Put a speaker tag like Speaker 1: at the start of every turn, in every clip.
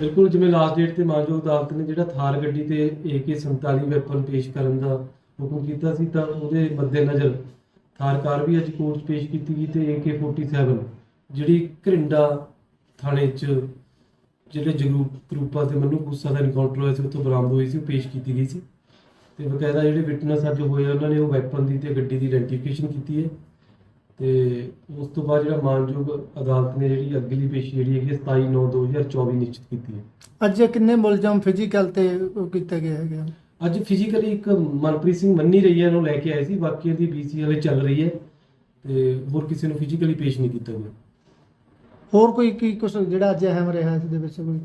Speaker 1: ਬਿਲਕੁਲ, ਜਿਵੇਂ last date ਤੇ ਮਾਨਯੋਗ ਅਦਾਲਤ ਨੇ ਜਿਹੜਾ ਥਾਰ ਗੱਡੀ ਤੇ AK47 ਵੈਪਨ ਪੇਸ਼ ਕਰਨ ਦਾ ਹੁਕਮ ਕੀਤਾ ਸੀ, ਤਾਂ ਉਹਦੇ ਮੱਦੇਨਜ਼ਰ ਥਾਰ ਕਾਰ ਵੀ ਅੱਜ ਕੋਰਟ 'ਚ ਪੇਸ਼ ਕੀਤੀ ਗਈ ਤੇ AK47 ਜਿਹੜੀ ਘਰਿੰਡਾ ਥਾਣੇ 'ਚ ਜਿਹੜੇ ਜਗਰੂਪ ਰੂਪਾ ਤੇ ਮਨੂ ਗੁੱਸਾ ਦਾ ਇਨਕਾਊਂਟਰ ਹੋਇਆ ਸੀ, ਉੱਥੋਂ ਬਰਾਮਦ ਹੋਈ ਸੀ, ਉਹ ਪੇਸ਼ ਕੀਤੀ ਗਈ ਸੀ। ਤੇ ਬਕਾਇਦਾ ਜਿਹੜੇ ਵਿਟਨੈਸ ਅੱਜ ਹੋਏ ਉਹਨਾਂ ਨੇ ਉਹ ਵੈਪਨ ਦੀ ਤੇ ਗੱਡੀ ਦੀ ਆਇਡੈਂਟੀਫਿਕੇਸ਼ਨ ਕੀਤੀ ਹੈ। ਤੇ ਉਸ ਤੋਂ ਬਾਅਦ ਜਿਹੜਾ ਮਾਨਯੋਗ ਅਦਾਲਤ ਨੇ ਜਿਹੜੀ ਅਗਲੀ ਪੇਸ਼ੀ ਜਿਹੜੀ ਹੈਗੀ 27 9 2024 ਨਿਸ਼ਚਿਤ ਕੀਤੀ ਹੈ।
Speaker 2: ਅੱਜ ਕਿੰਨੇ ਮੁਲਜ਼ਮ ਫਿਜ਼ੀਕਲ ਤੇ ਕੀਤੇ ਗਏ ਹੈਗੇ?
Speaker 1: ਅੱਜ ਫਿਜ਼ੀਕਲੀ ਇੱਕ ਮਨਪ੍ਰੀਤ ਸਿੰਘ ਮੰਨੀ ਰਹੀ ਹੈ ਇਹਨੂੰ ਲੈ ਕੇ ਆਏ ਸੀ ਬਾਕੀਆਂ ਦੀ ਬੀਸੀ ਵਾਲੇ ਚੱਲ ਰਹੀ ਹੈ ਤੇ ਹੋਰ ਕਿਸੇ ਨੂੰ ਫਿਜ਼ੀਕਲੀ ਪੇਸ਼ ਨਹੀਂ ਕੀਤਾ ਗਿਆ।
Speaker 2: ਹੋਰ ਕੋਈ ਕੀ ਕੁਝ ਜਿਹੜਾ ਅੱਜ ਅਹਿਮ ਰਿਹਾ ਇਸ ਦੇ ਵਿੱਚ ਕੋਈ?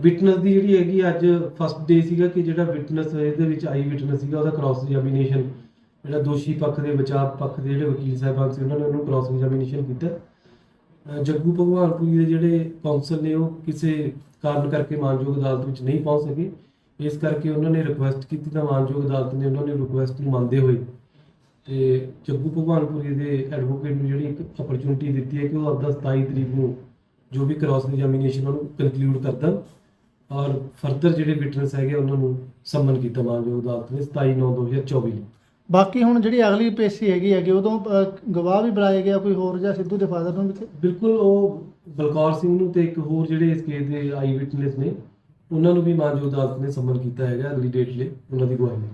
Speaker 1: ਵਿਟਨੈਸ ਦੀ ਜਿਹੜੀ ਹੈਗੀ ਅੱਜ ਫਸਟ ਡੇ ਸੀਗਾ ਕਿ ਜਿਹੜਾ ਵਿਟਨੈਸ ਇਹਦੇ ਵਿੱਚ ਆਈ ਵਿਟਨੈਸ ਸੀਗਾ ਉਹਦਾ ਕ੍ਰਾਸ ਐਗਜ਼ਾਮੀਨੇਸ਼ਨ ਜਿਹੜਾ ਦੋਸ਼ੀ ਪੱਖ ਦੇ ਬਚਾਅ ਪੱਖ ਦੇ ਜਿਹੜੇ ਵਕੀਲ ਸਾਹਿਬਾਨ ਸੀ, ਉਹਨਾਂ ਨੇ ਉਹਨੂੰ ਕ੍ਰਾਸ ਐਗਜ਼ਾਮੀਨੇਸ਼ਨ ਕੀਤਾ। ਅਹ ਜੱਗੂ ਭਗਵਾਨਪੁਰੀ ਦੇ ਜਿਹੜੇ ਕਾਉਂਸਲ ਨੇ, ਉਹ ਕਿਸੇ ਕਾਰਨ ਕਰਕੇ ਮਾਨਯੋਗ ਅਦਾਲਤ ਵਿੱਚ ਨਹੀਂ ਪਹੁੰਚ ਸਕੇ। ਇਸ ਕਰਕੇ ਉਹਨਾਂ ਨੇ ਰਿਕੁਐਸਟ ਕੀਤੀ ਤਾਂ ਮਾਨਯੋਗ ਅਦਾਲਤ ਨੇ ਉਹਨਾਂ ਨੇ ਰਿਕੁਐਸਟ ਨੂੰ ਮੰਨਦੇ ਹੋਏ ਤੇ ਜੱਗੂ ਭਗਵਾਨਪੁਰੀ ਦੇ ਐਡਵੋਕੇਟ ਨੂੰ ਜਿਹੜੀ ਇੱਕ ਅਪਰਚੂਨਿਟੀ ਦਿੱਤੀ ਹੈ ਕਿ ਉਹ ਆਪਦਾ 27 ਤਰੀਕ ਨੂੰ ਜੋ ਵੀ ਕ੍ਰਾਸ ਐਗਜ਼ਾਮੀਨੇਸ਼ਨ ਉਹਨੂੰ ਕਨਕਲੂਡ ਕਰਦਾ ਔਰ ਫਰਦਰ ਜਿਹੜੇ ਵਿਟਨੈਸ ਹੈਗੇ ਉਹਨਾਂ ਨੂੰ ਸੰਮਨ ਕੀਤਾ ਮਾਨਯੋਗ ਅਦਾਲਤ ਨੇ 27 9 2024 ਨੂੰ।
Speaker 2: ਬਾਕੀ ਹੁਣ ਜਿਹੜੀ ਅਗਲੀ ਪੇਸ਼ੀ ਹੈਗੀ ਹੈਗੀ ਉਦੋਂ ਅ, ਗਵਾਹ ਵੀ ਬੁਲਾਏ ਗਿਆ ਕੋਈ ਹੋਰ ਜਾਂ ਸਿੱਧੂ ਦੇ ਫਾਦਰ ਨੂੰ ਵੀ
Speaker 1: ਬਿਲਕੁਲ ਉਹ ਬਲਕੌਰ ਸਿੰਘ ਨੂੰ ਤੇ ਇੱਕ ਹੋਰ ਜਿਹੜੇ ਇਸ ਕੇਸ ਦੇ ਆਈ ਵਿਟਨੈਸ ਨੇ ਉਹਨਾਂ ਨੂੰ ਵੀ ਮਾਨਯੋਗ ਅਦਾਲਤ ਨੇ ਸੰਮਨ ਕੀਤਾ ਹੈਗਾ ਅਗਲੀ ਡੇਟ ਲਈ ਉਹਨਾਂ ਦੀ ਗਵਾਹੀ ਲਈ।